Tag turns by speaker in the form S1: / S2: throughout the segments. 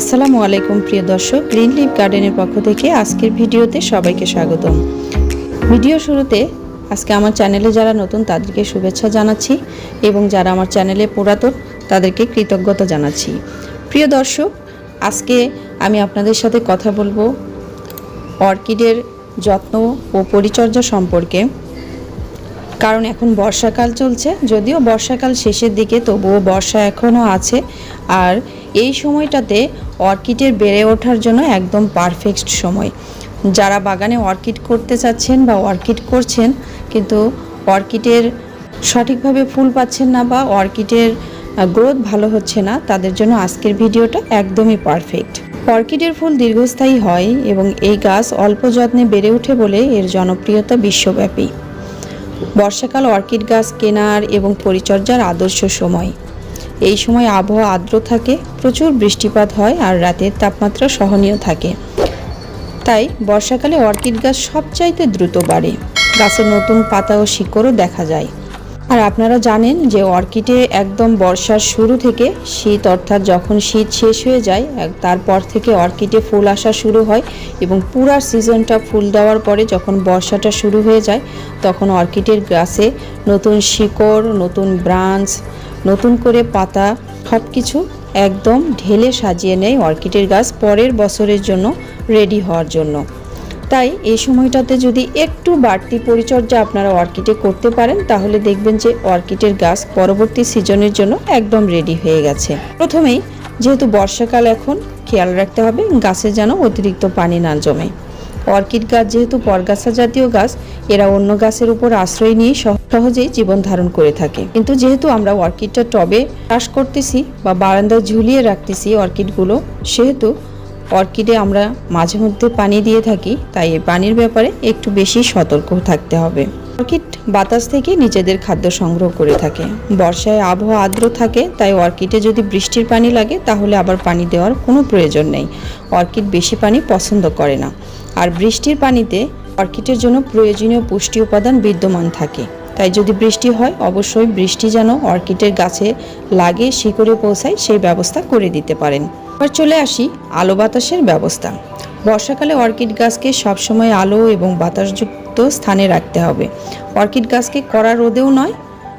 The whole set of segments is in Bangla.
S1: আসসালামু আলাইকুম, প্রিয় দর্শক। গ্রিন লিভ গার্ডেনের পক্ষ থেকে আজকের ভিডিওতে সবাইকে স্বাগতম। ভিডিও শুরুতে আজকে আমার চ্যানেলে যারা নতুন, তাদেরকে শুভেচ্ছা জানাচ্ছি এবং যারা আমার চ্যানেলে পুরাতন, তাদেরকে কৃতজ্ঞতা জানাচ্ছি। প্রিয় দর্শক, আজকে আমি আপনাদের সাথে কথা বলব অর্কিডের যত্ন ও পরিচর্যা সম্পর্কে। কারণ এখন বর্ষাকাল চলছে, যদিও বর্ষাকাল শেষের দিকে তবুও বর্ষা এখনও আছে। আর এই সময়টাতে অর্কিডের বেড়ে ওঠার জন্য একদম পারফেক্ট সময়। যারা বাগানে অর্কিড করতে চাচ্ছেন বা অর্কিড করছেন, কিন্তু অর্কিডের সঠিকভাবে ফুল পাচ্ছেন না বা অর্কিডের গ্রোথ ভালো হচ্ছে না, তাদের জন্য আজকের ভিডিওটা একদমই পারফেক্ট। অর্কিডের ফুল দীর্ঘস্থায়ী হয় এবং এই গাছ অল্প যত্নে বেড়ে ওঠে বলে এর জনপ্রিয়তা বিশ্বব্যাপী। বর্ষাকাল, অর্কিড গাছ কেনার এবং পরিচর্যার আদর্শ সময়। এই সময় আবহাওয়া আর্দ্র থাকে, প্রচুর বৃষ্টিপাত হয় আর রাতের তাপমাত্রা সহনীয় থাকে। তাই বর্ষাকালে অর্কিড গাছ সবচাইতে দ্রুত বাড়ে। গাছের নতুন পাতা ও শিকড়ও দেখা যায়। আর আপনারা জানেন যে অর্কিডে একদম বর্ষার শুরু থেকে শীত, অর্থাৎ যখন শীত শেষ হয়ে যায় তারপর থেকে অর্কিডে ফুল আসা শুরু হয় এবং পুরা সিজনটা ফুল দেওয়ার পরে যখন বর্ষাটা শুরু হয়ে যায়, তখন অর্কিডের গাছে নতুন শিকড়, নতুন ব্রাঞ্চ, নতুন করে পাতা সব কিছু একদম ঢেলে সাজিয়ে নেয় অর্কিডের গাছ পরের বছরের জন্য রেডি হওয়ার জন্য। তাই এই সময়টাতে যদি একটু বাড়তি পরিচর্যা আপনারা অর্কিডে করতে পারেন, তাহলে দেখবেন যে অর্কিডের গাছ পরবর্তী সিজনের জন্য একদম রেডি হয়ে গেছে। প্রথমেই যেহেতু বর্ষাকাল এখন, খেয়াল রাখতে হবে গাছে যেন অতিরিক্ত পানি না জমে। অর্কিড গাছ যেহেতু পরগাছা জাতীয় গাছ, এরা অন্য গাছের উপর আশ্রয় নিয়ে সহ- সহজেই জীবন ধারণ করে থাকে। কিন্তু যেহেতু আমরা অর্কিডটা টবে চাষ করতেছি বা বারান্দায় ঝুলিয়ে রাখতেছি অর্কিডগুলো, সেহেতু অর্কিডে আমরা মাঝে মধ্যে পানি দিয়ে থাকি, তাই এই পানির ব্যাপারে একটু বেশি সতর্ক থাকতে হবে। অর্কিড বাতাস থেকে নিজেদের খাদ্য সংগ্রহ করে থাকে। বর্ষায় আবহাওয়া আর্দ্র থাকে, তাই অর্কিডে যদি বৃষ্টির পানি লাগে, তাহলে আবার পানি দেওয়ার কোনো প্রয়োজন নেই। অর্কিড বেশি পানি পছন্দ করে না। আর বৃষ্টির পানিতে অর্কিডের জন্য প্রয়োজনীয় পুষ্টি উপাদান বিদ্যমান থাকে। তাই যদি বৃষ্টি হয়, অবশ্যই বৃষ্টি যেন অর্কিডের গাছে লাগে, শিকড়ে পৌঁছায়, সেই ব্যবস্থা করে দিতে পারেন। এবার চলে আসি আলো বাতাসের ব্যবস্থা। বর্ষাকালে অর্কিড গাছকে সবসময় আলো এবং বাতাসযুক্ত স্থানে রাখতে হবে। অর্কিড গাছকে কড়া রোদেও নয়,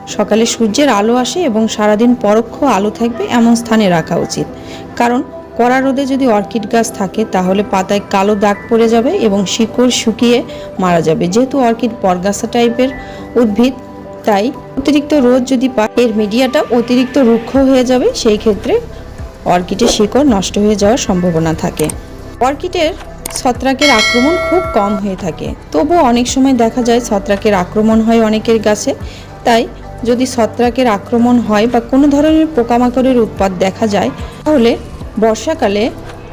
S1: সকালে সূর্যের আলো আসে এবং সারাদিন পরোক্ষ আলো থাকবে এমন স্থানে রাখা উচিত। কারণ কড়া রোদে যদি অর্কিড গাছ থাকে, তাহলে পাতায় কালো দাগ পড়ে যাবে এবং শিকড় শুকিয়ে মারা যাবে। যেহেতু অর্কিড পরগাছা টাইপের উদ্ভিদ, তাই অতিরিক্ত রোদ যদি পায় এর মিডিয়াটা অতিরিক্ত রুক্ষ হয়ে যাবে, সেই ক্ষেত্রে অর্কিডের শিকড় নষ্ট হয়ে যাওয়ার সম্ভাবনা থাকে। অর্কিডের ছত্রাকের আক্রমণ খুব কম হয়ে থাকে। তবুও অনেক সময় দেখা যায় ছত্রাকের আক্রমণ হয় অনেকের গাছে। তাই যদি ছত্রাকের আক্রমণ হয় বা কোনো ধরনের পোকামাকড়ের উৎপাত দেখা যায়, তাহলে বর্ষাকালে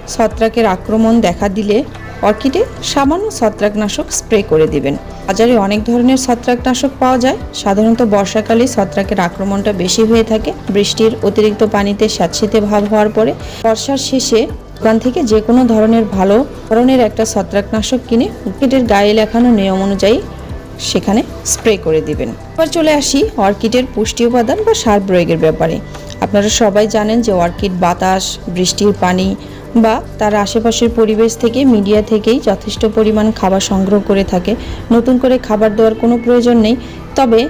S1: ছত্রাকের আক্রমণ দেখা দিলে অর্কিডে সামান্য ছত্রাকনাশক স্প্রে করে দিবেন। বাজারে অনেক ধরনের ছত্রাকনাশক পাওয়া যায়। সাধারণত বর্ষাকালে ছত্রাকের আক্রমণটা বেশি হয়ে থাকে। বৃষ্টির অতিরিক্ত পানিতে স্যাঁতসেঁতে ভাব হওয়ার পরে বর্ষার শেষে দোকান থেকে যে কোনো ধরনের ভালো ধরনের একটা ছত্রাকনাশক কিনে উদ্ভিদের গায়ে লেখানো নিয়ম অনুযায়ী সেখানে স্প্রে করে দিবেন। এবার চলে আসি অর্কিডের পুষ্টি উপাদান বা সার প্রয়োগের ব্যাপারে। আপনারা সবাই জানেন যে অর্কিড, বাতাস, বৃষ্টির পানি বা তার আশেপাশের পরিবেশ থেকে, মিডিয়া থেকেই যথেষ্ট পরিমাণ খাবার সংগ্রহ করে থাকে। নতুন করে খাবার দেওয়ার কোনো প্রয়োজন নেই। তবে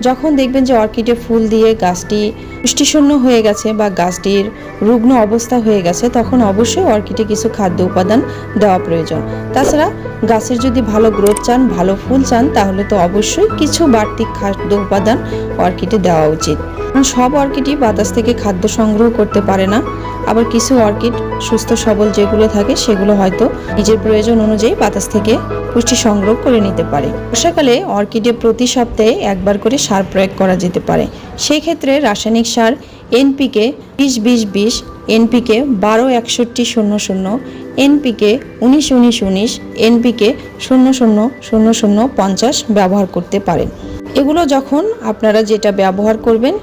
S1: যখন দেখবেন যে অর্কিডে ফুল দিয়ে গাছটি পুষ্টিশূন্য হয়ে গেছে বা গাছটির রুগ্ন অবস্থা হয়ে গেছে, তখন অবশ্যই অর্কিডে কিছু খাদ্য উপাদান দেওয়া প্রয়োজন। তাছাড়া গাছের যদি ভালো গ্রোথ চান, ভালো ফুল চান, তাহলে তো অবশ্যই কিছু বাড়তি খাদ্য উপাদান অর্কিডে দেওয়া উচিত। সব অর্কিডই বাতাস থেকে খাদ্য সংগ্রহ করতে পারে না। আবার কিছু অর্কিড সুস্থ, সবল যেগুলো থাকে সেগুলো হয়তো নিজের প্রয়োজন অনুযায়ী বাতাস থেকে পুষ্টি সংগ্রহ করে নিতে পারে। বর্ষাকালে অর্কিডে প্রতি সপ্তাহে একবার করে সার প্রয়োগ করা যেতে পারে। সেই ক্ষেত্রে রাসায়নিক সার এনপিকে বিশ বিশ বিশ এনপিকে বারো একষট্টি শূন্য শূন্য এনপিকে উনিশ উনিশ উনিশ এনপিকে শূন্য শূন্য শূন্য শূন্য পঞ্চাশ ব্যবহার করতে পারেন। এগুলো যখন আপনারা যেটা ব্যবহার করবেন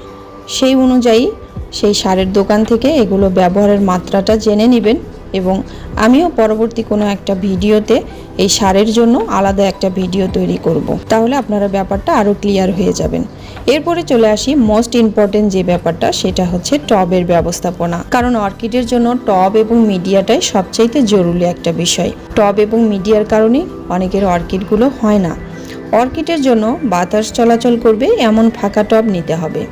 S1: সেই অনুযায়ী সেই সারের দোকান থেকে এগুলো ব্যবহারের মাত্রাটা জেনে নেবেন এবং আমিও পরবর্তী কোনো একটা ভিডিওতে এই সারের জন্য আলাদা একটা ভিডিও তৈরি করব। তাহলে আপনারা ব্যাপারটা আরও ক্লিয়ার হয়ে যাবেন। এরপরে চলে আসি মোস্ট ইম্পর্টেন্ট যে ব্যাপারটা, সেটা হচ্ছে টবের ব্যবস্থাপনা। কারণ অর্কিডের জন্য টব এবং মিডিয়াটাই সবচাইতে জরুরি একটা বিষয়। টব এবং মিডিয়ার কারণে অনেকের অর্কিডগুলো হয় না। অর্কিডের জন্য বাতাস চলাচল করবে, এমন ফাঁকা টব নিতে হবে।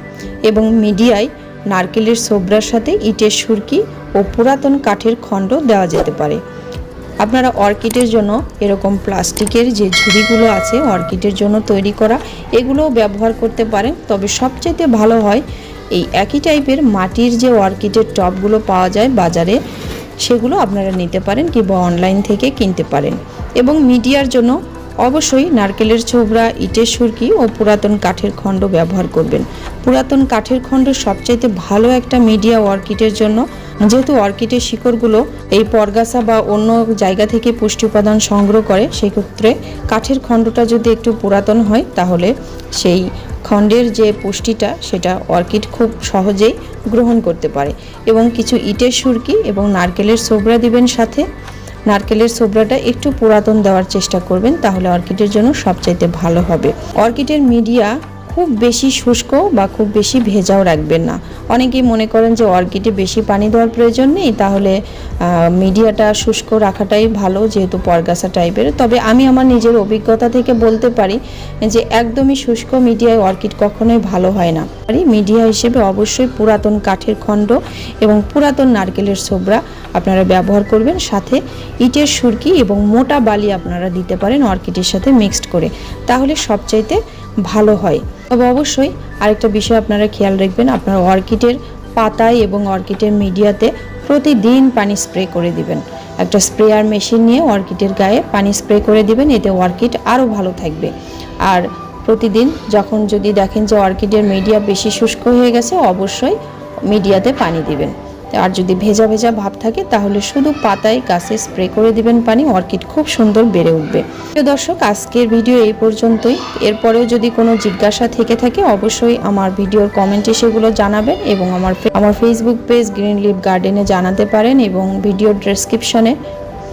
S1: এবং মিডিয়ায় নারকেলের সোবরার সাথে ইটের সুরকি ও পুরাতন কাঠের খণ্ড দেওয়া যেতে পারে। আপনারা অর্কিডের জন্য এরকম প্লাস্টিকের যে ঝুড়িগুলো আছে অর্কিডের জন্য তৈরি করা, এগুলোও ব্যবহার করতে পারেন। তবে সবচেয়ে ভালো হয় এই একই টাইপের মাটির যে অর্কিডের টবগুলো পাওয়া যায় বাজারে, সেগুলো আপনারা নিতে পারেন কিংবা অনলাইন থেকে কিনতে পারেন। এবং মিডিয়ার জন্য অবশ্যই নারকেলের ছোবড়া ইটের সুরকি ও পুরাতন কাঠের খণ্ড ব্যবহার করবেন। পুরাতন কাঠের খণ্ড সবচাইতে ভালো একটা মিডিয়া অর্কিডের জন্য। যেহেতু অর্কিডের শিকড়গুলো এই পরগাছা বা অন্য জায়গা থেকে পুষ্টি উপাদান সংগ্রহ করে, সেক্ষেত্রে কাঠের খণ্ডটা যদি একটু পুরাতন হয়, তাহলে সেই খণ্ডের যে পুষ্টিটা, সেটা অর্কিড খুব সহজেই গ্রহণ করতে পারে। এবং কিছু ইটের সুরকি এবং নারকেলের সোবরা দিবেন সাথে। নারকেলের সোবরাটা একটু পুরাতন দেওয়ার চেষ্টা করবেন, তাহলে অর্কিডের জন্য সবচাইতে ভালো হবে। অর্কিডের মিডিয়া খুব বেশি শুষ্ক বা খুব বেশি ভেজাও রাখবেন না। অনেকেই মনে করেন যে অর্কিডে বেশি পানি দেওয়ার প্রয়োজন নেই, তাহলে মিডিয়াটা শুষ্ক রাখাটাই ভালো যেহেতু পরগাছা টাইপের। তবে আমি আমার নিজের অভিজ্ঞতা থেকে বলতে পারি যে একদমই শুষ্ক মিডিয়ায় অর্কিড কখনোই ভালো হয় না। মিডিয়া হিসেবে অবশ্যই পুরাতন কাঠের খণ্ড এবং পুরাতন নারকেলের সোবরা আপনারা ব্যবহার করবেন। সাথে ইটের সুরকি এবং মোটা বালি আপনারা দিতে পারেন অর্কিডের সাথে মিক্সড করে। তাহলে সবচাইতে ভালো হয়। তবে অবশ্যই আরেকটা বিষয় আপনারা খেয়াল রাখবেন, আপনার অর্কিডের পাতায় এবং অর্কিডের মিডিয়াতে প্রতিদিন পানি স্প্রে করে দিবেন। একটা স্প্রেয়ার মেশিন নিয়ে অর্কিডের গায়ে পানি স্প্রে করে দিবেন, এতে অর্কিড আরও ভালো থাকবে। আর প্রতিদিন যখন যদি দেখেন যে অর্কিডের মিডিয়া বেশি শুষ্ক হয়ে গেছে, অবশ্যই মিডিয়াতে পানি দিবেন। আর যদি ভেজা ভেজা ভাব থাকে, তাহলে শুধু পাতায় গাছে স্প্রে করে দিবেন পানি, অর্কিড খুব সুন্দর বেড়ে উঠবে। প্রিয় দর্শক, আজকের ভিডিও এই পর্যন্তই। এরপরেও যদি কোনো জিজ্ঞাসা থেকে থাকে, অবশ্যই আমার ভিডিওর কমেন্টে সেগুলো জানাবেন এবং আমার আমার ফেসবুক পেজ গ্রিন লিভ গার্ডেনে জানাতে পারেন এবং ভিডিও ডেসক্রিপশনে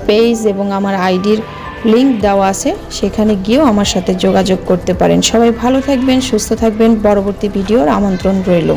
S1: পেজ এবং আমার আইডির লিঙ্ক দেওয়া আছে, সেখানে গিয়েও আমার সাথে যোগাযোগ করতে পারেন। সবাই ভালো থাকবেন, সুস্থ থাকবেন। পরবর্তী ভিডিওর আমন্ত্রণ রইল।